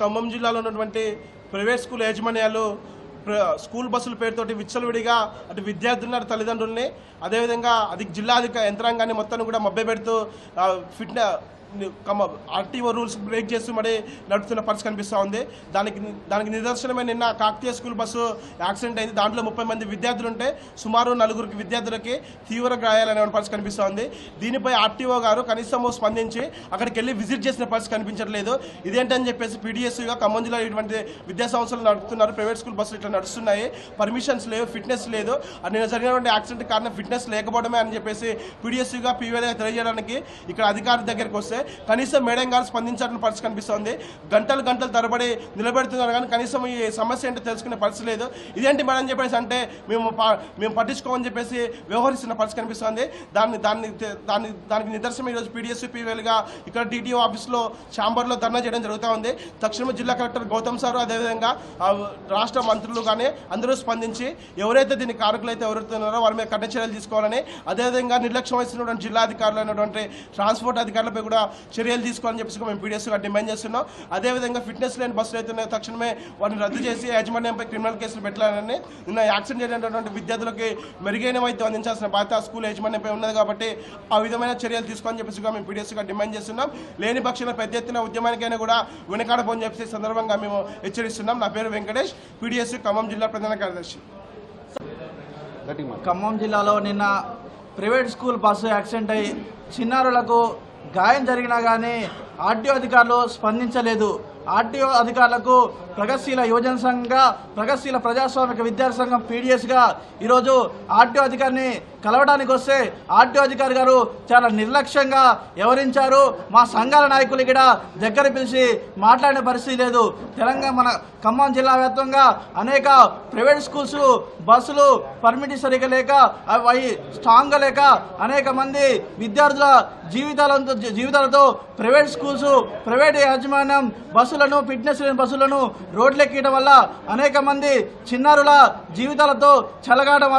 ఖమ్మం జిల్లాలో ఉన్నటువంటి private school యాజమాన్యాలు స్కూల్ బస్సుల పేరుతోటి విచ్చలవిడిగా అటు విద్యార్థులను అటు తల్లిదండ్రుల్ని అదేవిధంగా అది జిల్లా అధిక యంత్రాంగాన్ని మొత్తం కూడా మభ్య పెడుతూ ఫిట్న ఆర్టీఓ రూల్స్ బ్రేక్ చేస్తూ మరి నడుపుతున్న పరిస్థితి కనిపిస్తూ ఉంది. దానికి దానికి నిదర్శనమే నిన్న కాకతీయ స్కూల్ బస్సు యాక్సిడెంట్ అయింది. దాంట్లో ముప్పై మంది విద్యార్థులు ఉంటే సుమారు నలుగురికి విద్యార్థులకి తీవ్ర గాయాలనే పరిస్థితి కనిపిస్తూ ఉంది. దీనిపై ఆర్టీఓ గారు కనీసం స్పందించి అక్కడికి వెళ్ళి విజిట్ చేసిన పరిస్థితి కనిపించట్లేదు. ఇదేంటని చెప్పేసి పీడిఎస్గా ఖమ్మం జిల్లా ఇటువంటి విద్యా సంస్థలు నడుపుతున్నారు. ప్రైవేట్ స్కూల్ బస్సులు ఇట్లా నడుస్తున్నాయి. పర్మిషన్స్ లేవు ఫిట్నెస్ లేదు. నిన్న జరిగినటువంటి యాక్సిడెంట్ కారణం ఫిట్నెస్ లేకపోవడమే అని చెప్పేసి పీడిఎస్గా పీవీగా తెలియజేయడానికి ఇక్కడ అధికారి దగ్గరికి వస్తే కనీసం మేడం గారు స్పందించాలని పరిస్థితి కనిపిస్తోంది. గంటలు గంటలు తరబడి నిలబెడుతున్నారు కానీ కనీసం ఈ సమస్య ఏంటో తెలుసుకునే పరిస్థితి లేదు. ఇదేంటి మేడం చెప్పేసి అంటే మేము మేము పట్టించుకోమని చెప్పేసి వ్యవహరిస్తున్న పరిస్థితి కనిపిస్తుంది. దాన్ని దాన్ని దాన్ని దానికి నిదర్శనం ఈరోజు పీడిఎస్ ఇక్కడ డిటిఓ ఆఫీస్లో ఛాంబర్లో ధర్నా చేయడం జరుగుతూ ఉంది. తక్షణమే జిల్లా కలెక్టర్ గౌతమ్ సార్ అదేవిధంగా రాష్ట్ర మంత్రులు కానీ అందరూ స్పందించి ఎవరైతే దీని కారకులు అయితే ఎవరుతున్నారో వారి మీద కఠిన చర్యలు తీసుకోవాలని అదేవిధంగా నిర్లక్ష్యం వహిస్తున్నటువంటి జిల్లా అధికారులు అయినటువంటి ట్రాన్స్పోర్ట్ అధికారులపై కూడా చర్యలు తీసుకోవాలని చెప్పేసి మేము పీడిఎస్గా డిమాండ్ చేస్తున్నాం. అదేవిధంగా ఫిట్నెస్ లేని బస్సులు అయితే తక్షణమే వాటిని రద్దు చేసి యాజమాన్యంపై క్రిమినల్ కేసులు పెట్టాలని నిన్న యాక్సిడెంట్ అయినటువంటి విద్యార్థులకి మెరుగైన వైద్యం అందించాల్సిన బాధ్యత స్కూల్ యాజమాన్యంపై ఉన్నది కాబట్టి ఆ విధమైన చర్యలు తీసుకోవాలని చెప్పేసి మేము పీడిఎస్గా డిమాండ్ చేస్తున్నాం. లేని పక్షంలో పెద్ద ఎత్తున ఉద్యమానికైనా కూడా వెనకాడబోని చెప్పేసి సందర్భంగా మేము హెచ్చరిస్తున్నాం. నా పేరు వెంకటేష్ పీడిఎస్ ఖమ్మం జిల్లా ప్రధాన కార్యదర్శి. ఖమ్మం జిల్లాలో నిన్న ప్రైవేట్ స్కూల్ బస్సు యాక్సిడెంట్ అయ్యి చిన్నారులకు గాయం జరిగినా కానీ ఆర్టీఓ అధికారులు స్పందించలేదు. ఆర్టీఓ అధికారులకు ప్రగతిశీల యువజన సంఘంగా ప్రగతిశీల ప్రజాస్వామిక విద్యార్థి సంఘం పీడిఎస్గా ఈరోజు ఆర్టీఓ అధికారిని కలవడానికి వస్తే ఆర్టీఓ అధికారి గారు చాలా నిర్లక్ష్యంగా వ్యవహరించారు. మా సంఘాల నాయకులు ఇక్కడ దగ్గర పిలిచి మాట్లాడిన పరిస్థితి లేదు. తెలంగాణ మన ఖమ్మం జిల్లా వ్యాప్తంగా అనేక ప్రైవేట్ స్కూల్స్ బస్సులు పర్మిట్ సరిగా లేక అవి స్ట్రాంగ్గా లేక అనేక మంది విద్యార్థుల జీవితాలతో జీవితాలతో ప్రైవేట్ స్కూల్స్ ప్రైవేట్ యాజమాన్యం బస్సులు బస్సులను ఫిట్నెస్ లేని బస్సులను రోడ్లెక్కడం వల్ల అనేక మంది చిన్నారుల జీవితాలతో చెలగాటం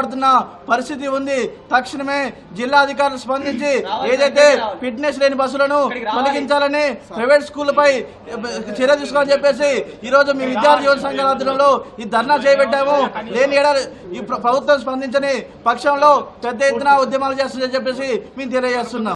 పరిస్థితి ఉంది. తక్షణమే జిల్లా అధికారులు స్పందించి ఏదైతే ఫిట్నెస్ లేని బస్సులను తొలగించాలని ప్రైవేట్ స్కూళ్ళపై చర్య తీసుకోవాలని చెప్పేసి ఈరోజు మీ విద్యార్థి యువత సంఘాల ఆధ్వర్యంలో ఈ ధర్నా చేపట్టాము. లేని ఏడాది ఈ ప్రభుత్వం స్పందించని పక్షంలో పెద్ద ఎత్తున ఉద్యమాలు చేస్తుందని చెప్పేసి మేము తెలియజేస్తున్నాం.